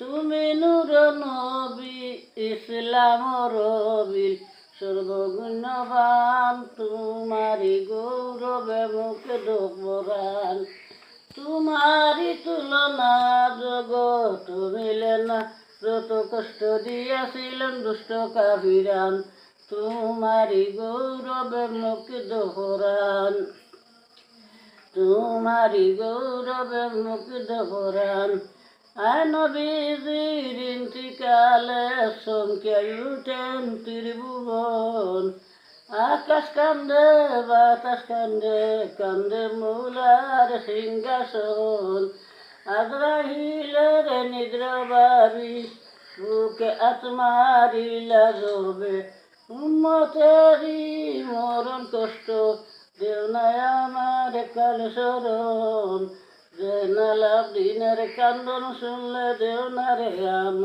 তুমি নূর নবী ইসলাম রবিল সর্বগুণবান তোমারি গৌরবে মুখ দোপরান তোমারি তুলনা জগত মিলে না, যত কষ্ট দিয়াছিলেন দুষ্ট কাবিরান তোমারি গৌরবে মুখ দোহরান তোমারি গৌরবে মুখ দোহরান আয় নবীজির ইন্তিকালে চমকে উঠেন ত্রিভুবন। আকাশ কান্দে, বাতাস কান্দে কান্দে মূলার সিংহাসন। আজরাহিলের নিদ্রা বাড়ি, বুকে আত্মারিলা রবে উম্মতেরি মরণ কষ্ট দেও নাই আমার কাল সরণ যে নালা দিনের কান্দন শুনলে দেও না রে আমার।